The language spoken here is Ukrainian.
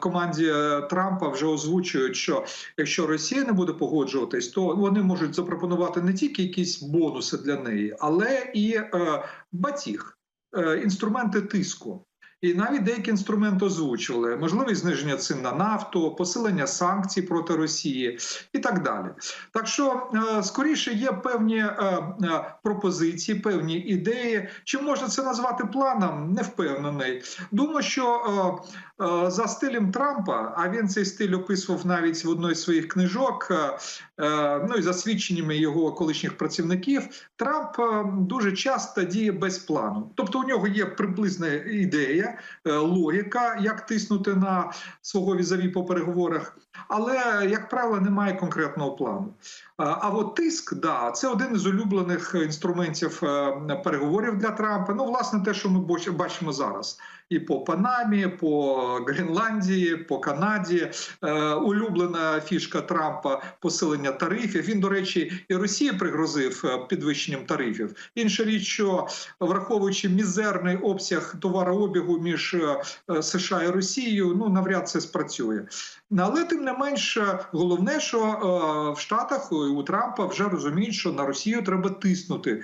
команді е, Трампа вже озвучують, що якщо Росія не буде погоджуватись, то вони можуть запропонувати не тільки якісь бонуси для неї, але і е, батіг, е, інструменти тиску. І навіть деякі інструменти озвучували можливість зниження цін на нафту, посилення санкцій проти Росії і так далі. Так що е, скоріше є певні е, е, пропозиції, певні ідеї. Чи можна це назвати планом? Не впевнений. Думаю, що за стилем Трампа, а він цей стиль описував навіть в одній з своїх книжок. Ну і за свідченнями його колишніх працівників, Трамп дуже часто діє без плану. Тобто у нього є приблизна ідея, е, логіка, як тиснути на свого візаві по переговорах, але як правило немає конкретного плану. А а от тиск, да, це один із улюблених інструментів е, переговорів для Трампа. Ну, власне, те, що ми бачимо зараз, і по Панамі, по Гренландії, по Канаді. Е, улюблена фішка Трампа посилення тарифів. Він, до речі, і Росії пригрозив е, підвищенням тарифів. Інша річ, що враховуючи мізерний обсяг товарообігу між е, США і Росією, ну навряд це спрацює. Але тим не менш, е, головне, що е, в Штатах у Трампа вже розуміють, що на Росію треба тиснути